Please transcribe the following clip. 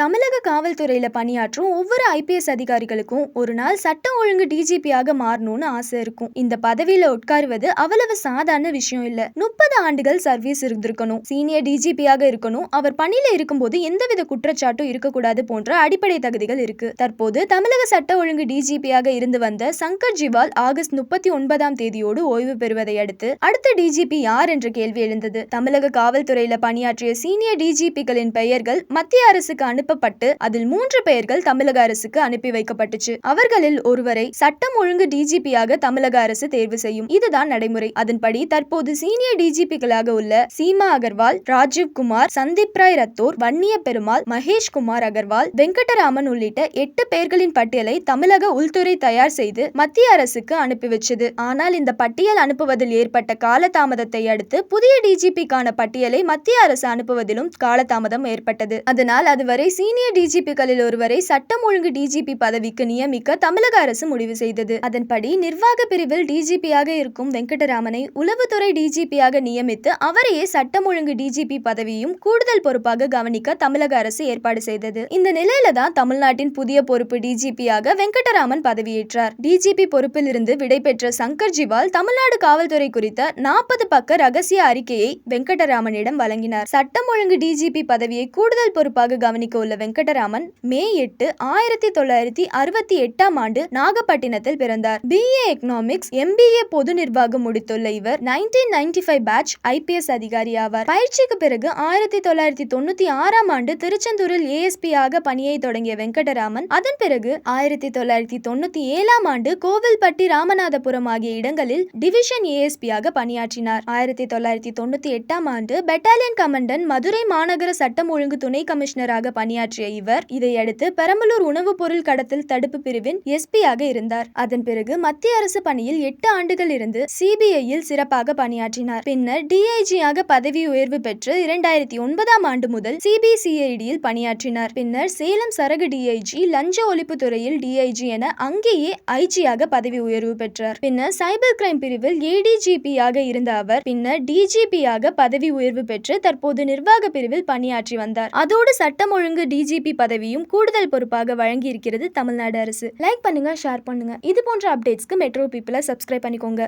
தமிழக காவல்துறையில் பணியாற்றும் ஒவ்வொரு ஐபிஎஸ் அதிகாரிகளுக்கும் ஒரு நாள் சட்டம் ஒழுங்கு டிஜிபியாக மாறணும்னு ஆசை இருக்கும். இந்த பதவியில உட்காருவது அவ்வளவு சாதாரண விஷயம் இல்ல. முப்பது ஆண்டுகள் சர்வீஸ் இருந்திருக்கணும். சீனியர் டிஜிபியாக இருக்கணும். அவர் பணியில இருக்கும்போது எந்தவித குற்றச்சாட்டும் இருக்கக்கூடாது போன்ற அடிப்படை தகுதிகள் இருக்கு. தற்போது தமிழக சட்ட ஒழுங்கு டிஜிபியாக இருந்து வந்த சங்கர் ஜிவால் ஆகஸ்ட் முப்பத்தி ஒன்பதாம் தேதியோடு ஓய்வு பெறுவதை அடுத்து அடுத்த டிஜிபி யார் என்ற கேள்வி எழுந்தது. தமிழக காவல்துறையில பணியாற்றிய சீனியர் டிஜிபிகளின் பெயர்கள் மத்திய அரசுக்கு அனுப்பப்பட்டு அதில் மூன்று பெயர்கள் தமிழக அரசுக்கு அனுப்பி வைக்கப்பட்டுச்சு. அவர்களில் ஒருவரை சட்டம் ஒழுங்கு டிஜிபியாக தமிழக அரசு தேர்வு செய்யும். இதுதான் நடைமுறை. அதன்படி தற்போது சீனியர் டிஜிபிகளாக உள்ள சீமா அகர்வால் ராஜீவ் குமார் சந்தீப் ராய் ரத்தோர் வன்னிய பெருமாள் மகேஷ் குமார் அகர்வால் வெங்கடராமன் உள்ளிட்ட எட்டு பெயர்களின் பட்டியலை தமிழக உள்துறை தயார் செய்து மத்திய அரசுக்கு அனுப்பி வச்சது. ஆனால் இந்த பட்டியல் அனுப்புவதில் ஏற்பட்ட காலதாமதத்தை அடுத்து புதிய டிஜிபிக்கான பட்டியலை மத்திய அரசு அனுப்புவதிலும் காலதாமதம் ஏற்பட்டது. அதனால் அதுவரை சீனியர் டிஜிபிகளில் ஒருவரை சட்டம் ஒழுங்கு டிஜிபி பதவிக்கு நியமிக்க தமிழக அரசு முடிவு செய்தது. அதன்படி நிர்வாக பிரிவில் டிஜிபியாக இருக்கும் வெங்கடராமனை உளவுத்துறை டிஜிபியாக நியமித்து அவரையே சட்டம் ஒழுங்கு டிஜிபி பதவியும் கூடுதல் பொறுப்பாக கவனிக்க தமிழக அரசு ஏற்பாடு செய்தது. இந்த நிலையில தான் தமிழ்நாட்டின் புதிய பொறுப்பு டிஜிபியாக வெங்கடராமன் பதவியேற்றார். டிஜிபி பொறுப்பில் இருந்து விடைபெற்ற சங்கர் ஜிவால் தமிழ்நாடு காவல்துறை குறித்த நாற்பது பக்க ரகசிய அறிக்கையை வெங்கடராமனிடம் வழங்கினார். சட்டம் ஒழுங்கு டிஜிபி பதவியை கூடுதல் பொறுப்பாக கவனிக்க உள்ள வெங்கடராமன் மே எட்டு ஆயிரத்தி தொள்ளாயிரத்தி அறுபத்தி எட்டாம் ஆண்டு நாகப்பட்டினத்தில் பிறந்தார். பிஏ எக்கனாமிக்ஸ் எம்பிஏ பொது நிர்வாகம் முடித்துள்ள இவர் nineteen ninety five batch IPS அதிகாரி ஆவார். பயிற்சிக்கு பிறகு ஆயிரத்தி தொள்ளாயிரத்தி தொண்ணூத்தி ஆறாம் ஆண்டு திருச்செந்தூரில் ஏஎஸ்பி ஆக பணியை தொடங்கிய வெங்கடராமன் அதன் பிறகு ஆயிரத்தி தொள்ளாயிரத்தி தொண்ணூத்தி ஏழாம் ஆண்டு கோவில்பட்டி ராமநாதபுரம் ஆகிய இடங்களில் டிவிஷன் ஏஎஸ்பி ஆக பணியாற்றினார். ஆயிரத்தி தொள்ளாயிரத்தி தொண்ணூத்தி எட்டாம் ஆண்டு பெட்டாலியன் கமாண்டன் மதுரை மாநகர சட்டம் ஒழுங்கு துணை கமிஷனராக பணி பணியாற்றிய இவர் இதையடுத்து பெரம்பலூர் உணவுப் பொருள் கடத்தல் தடுப்பு பிரிவின் எஸ்பியாக இருந்தார். அதன் பிறகு மத்திய அரசு பணியில் எட்டு ஆண்டுகள் இருந்து சிபிஐயில் சிறப்பாக பணியாற்றினார். பின்னர் டிஐஜி ஆக பதவி உயர்வு பெற்று இரண்டாயிரத்தி ஒன்பதாம் ஆண்டு முதல் சிபிசிஐடியில் பணியாற்றினார். பின்னர் சேலம் சரகு டிஐஜி லஞ்ச ஒழிப்பு துறையில் டிஐஜி என அங்கேயே ஐஜியாக பதவி உயர்வு பெற்றார். பின்னர் சைபர் கிரைம் பிரிவில் ஏடிஜிபியாக இருந்த அவர் பின்னர் டிஜிபியாக பதவி உயர்வு பெற்று தற்போது நிர்வாக பிரிவில் பணியாற்றி வந்தார். அதோடு சட்டம் ஒழுங்கு டிஜிபி பதவியும் கூடுதல் பொறுப்பாக வழங்கி இருக்கிறது தமிழ்நாடு அரசு. லைக் பண்ணுங்க ஷேர் பண்ணுங்க. இது போன்ற அப்டேட்ஸ்க்கு மெட்ரோ பீப்புளை சப்ஸ்கிரைப் பண்ணிக்கோங்க.